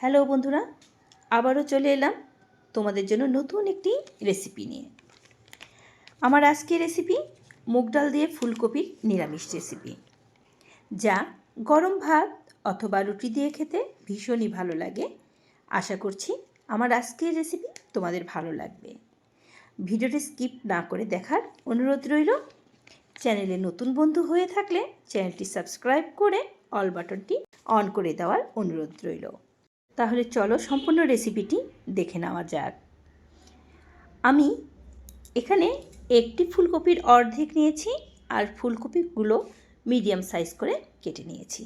Hello বন্ধুরা, আবারও চলে এলাম তোমাদের জন্য নতুন একটি রেসিপি নিয়ে। আমার আজকের রেসিপি মুগ ডাল দিয়ে ফুলকপির নিরামিষ রেসিপি যা গরম ভাত অথবা রুটি দিয়ে খেতে ভীষণই ভালো লাগে। আশা করছি আমার আজকের রেসিপি তোমাদের ভালো লাগবে। ভিডিওটি স্কিপ না করে দেখার অনুরোধ রইল। চ্যানেলে নতুন বন্ধু হয়ে থাকলে চ্যানেলটি সাবস্ক্রাইব করে অল বাটনটি অন করে দেওয়ার অনুরোধ রইল। তাহলে চলো সম্পূর্ণ রেসিপিটি দেখে নেওয়া যাক। আমি এখানে একটি ফুলকপির অর্ধেক নিয়েছি আর ফুলকপিগুলো মিডিয়াম সাইজ করে কেটে নিয়েছি।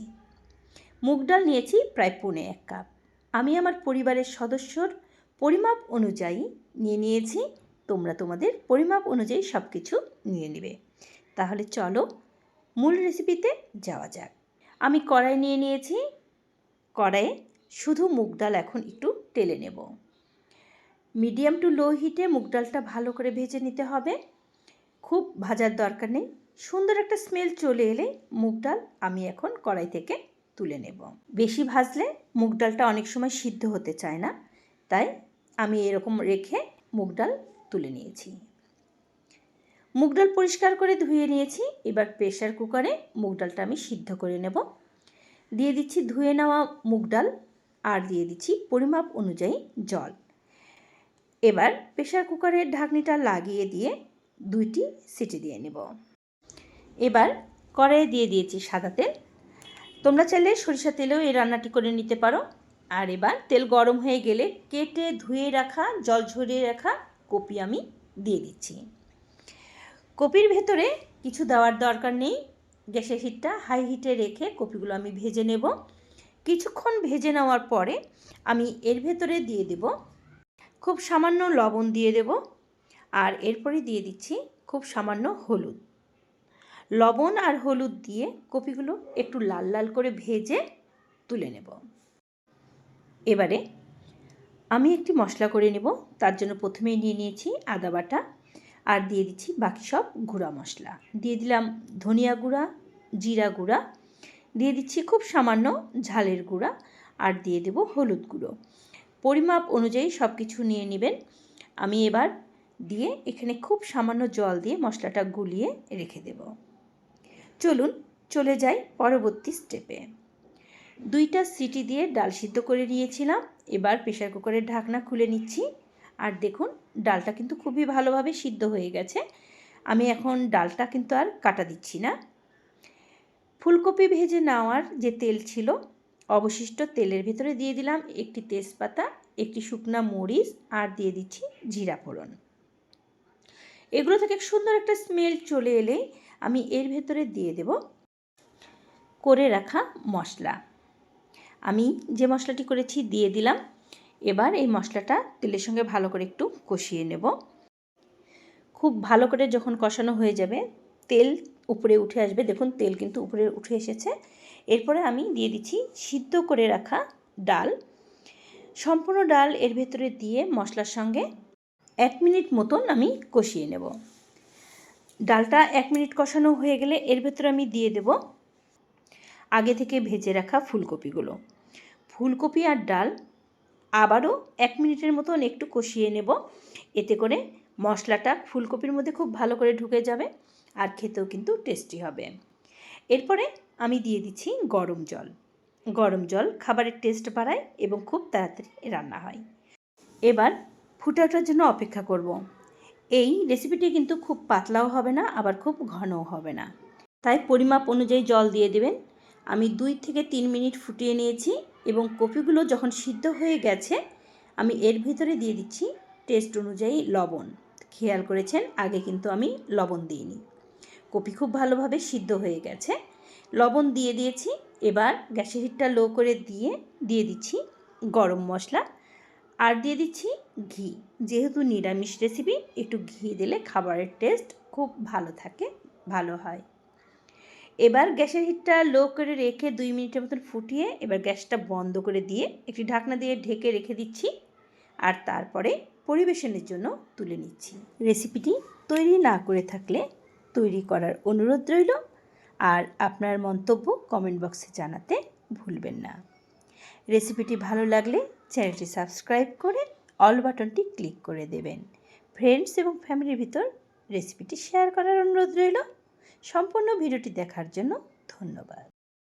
মুগ ডাল নিয়েছি প্রায় পৌনে এক কাপ। আমি আমার পরিবারের সদস্যর পরিমাপ অনুযায়ী নিয়ে নিয়েছি। তোমরা তোমাদের পরিমাপ অনুযায়ী সব কিছু নিয়ে নেবে। তাহলে চলো মূল রেসিপিতে যাওয়া যাক। আমি কড়াই নিয়ে নিয়েছি। কড়াইয়ে শুধু মুগ ডাল এখন একটু টেলে নেব। মিডিয়াম টু লো হিটে মুগ ডালটা ভালো করে ভেজে নিতে হবে। খুব ভাজার দরকার নেই। সুন্দর একটা স্মেল চলে এলে মুগ ডাল আমি এখন কড়াই থেকে তুলে নেব। বেশি ভাজলে মুগ ডালটা অনেক সময় সিদ্ধ হতে চায় না, তাই আমি এরকম রেখে মুগ ডাল তুলে নিয়েছি। মুগ ডাল পরিষ্কার করে ধুয়ে নিয়েছি। এবার প্রেশার কুকারে মুগ ডালটা আমি সিদ্ধ করে নেব। দিয়ে দিচ্ছি ধুয়ে নেওয়া মুগ ডাল। আর দিয়ে দিচ্ছি পরিমাপ অনুযায়ী জল। এবার প্রেশার কুকারের ঢাকনিটা লাগিয়ে দিয়ে দুইটি সিটি দিয়ে নেব। এবার কড়াইয়ে দিয়ে দিয়েছি সাদা তেল। তোমরা চাইলে সরিষা তেলেও এই রান্নাটি করে নিতে পারো। আর এবার তেল গরম হয়ে গেলে কেটে ধুয়ে রাখা, জল ঝরিয়ে রাখা কপি আমি দিয়ে দিচ্ছি। কপির ভেতরে কিছু দেওয়ার দরকার নেই। গ্যাসের হিটটা হাই হিটে রেখে কপিগুলো আমি ভেজে নেব। কিছুক্ষণ ভেজে নেওয়ার পরে আমি এর ভেতরে দিয়ে দেব। খুব সামান্য লবণ দিয়ে দেব আর এরপরে দিয়ে দিচ্ছি খুব সামান্য হলুদ। লবণ আর হলুদ দিয়ে কপিগুলো একটু লাল লাল করে ভেজে তুলে নেব। এবারে আমি একটি মশলা করে নেব, তার জন্য প্রথমেই নিয়ে নিয়েছি আদা বাটা আর দিয়ে দিচ্ছি বাকি সব গুঁড়া মশলা। দিয়ে দিলাম ধনিয়া গুঁড়া, জিরা গুঁড়া দিয়ে দিচ্ছি খুব সামান্য ঝালের গুঁড়া আর দিয়ে দেব হলুদ গুঁড়ো। পরিমাপ অনুযায়ী সব কিছু নিয়ে নেবেন। আমি এবার দিয়ে এখানে খুব সামান্য জল দিয়ে মশলাটা গুলিয়ে রেখে দেব। চলুন, চলে যাই পরবর্তী স্টেপে দুইটা সিটি দিয়ে ডাল সিদ্ধ করে নিয়েছিলাম। এবার প্রেশার কুকারের ঢাকনা খুলে নিচ্ছি। আর দেখুন, ডালটা কিন্তু খুবই ভালোভাবে সিদ্ধ হয়ে গেছে। আমি এখন ডালটা কিন্তু আর কাটা দিচ্ছি না। ফুলকপি ভেজে নেওয়ার যে তেল ছিল, অবশিষ্ট তেলের ভেতরে দিয়ে দিলাম একটি তেজপাতা, একটি শুকনা মরিচ আর দিয়ে দিচ্ছি জিরা ফোড়ন। এগুলো থেকে সুন্দর একটা স্মেল চলে এলে আমি এর ভেতরে দিয়ে দেব করে রাখা মশলা। আমি যে মশলাটি করেছি দিয়ে দিলাম, এবার এই মশলাটা তেলের সঙ্গে ভালো করে একটু কষিয়ে নেব। খুব ভালো করে যখন কষানো হয়ে যাবে, তেল উপরে উঠে আসবে। দেখুন, তেল কিন্তু উপরে উঠে এসেছে। এরপরে আমি দিয়ে দিচ্ছি সিদ্ধ করে রাখা ডাল। সম্পূর্ণ ডাল এর ভেতরে দিয়ে মশলার সঙ্গে এক মিনিট মতন আমি কষিয়ে নেব। ডালটা এক মিনিট কষানো হয়ে গেলে এর ভেতরে আমি দিয়ে দেব আগে থেকে ভেজে রাখা ফুলকপিগুলো। ফুলকপি আর ডাল আবারও এক মিনিটের মতন একটু কষিয়ে নেব। এতে করে মশলাটা ফুলকপির মধ্যে খুব ভালো করে ঢুকে যাবে। আর খেতেও কিন্তু টেস্টি হবে। এরপরে আমি দিয়ে দিচ্ছি গরম জল। গরম জল খাবারের টেস্ট বাড়ায় এবং খুব তাড়াতাড়ি রান্না হয়। এবার ফুটে ওঠার জন্য অপেক্ষা করব। এই রেসিপিটি কিন্তু খুব পাতলাও হবে না, আবার খুব ঘনও হবে না। তাই পরিমাপ অনুযায়ী জল দিয়ে দেবেন। আমি দুই থেকে তিন মিনিট ফুটিয়ে নিয়েছি এবং কপিগুলো যখন সিদ্ধ হয়ে গেছে, আমি এর ভিতরে দিয়ে দিচ্ছি টেস্ট অনুযায়ী লবণ। খেয়াল করেছেন? আগে কিন্তু আমি লবণ দিইনি। কপি খুব ভালোভাবে সিদ্ধ হয়ে গেছে। লবণ দিয়ে দিয়েছি। এবার গ্যাসের হিটটা লো করে দিয়ে দিয়ে দিচ্ছি গরম মশলা। আর দিয়ে দিচ্ছি ঘি। যেহেতু নিরামিষ রেসিপি একটু ঘি দিলে খাবারের টেস্ট খুব ভালো থাকে, ভালো হয়। এবার গ্যাসের হিটটা লো করে রেখে দুই মিনিটের মতন ফুটিয়ে এবার গ্যাসটা বন্ধ করে দিয়ে একটি ঢাকনা দিয়ে ঢেকে রেখে দিচ্ছি। আর তারপরে পরিবেশনের জন্য তুলে নিচ্ছি। রেসিপিটি তৈরি না করে থাকলে তৈরি করার অনুরোধ রইল আর আপনার মন্তব্য কমেন্ট বক্সে জানাতে ভুলবেন না। রেসিপিটি ভালো লাগলে চ্যানেলটি সাবস্ক্রাইব করে অল বাটনটি ক্লিক করে দেবেন। ফ্রেন্ডস এবং ফ্যামিলির ভিতর রেসিপিটি শেয়ার করার অনুরোধ রইল। সম্পূর্ণ ভিডিওটি দেখার জন্য ধন্যবাদ।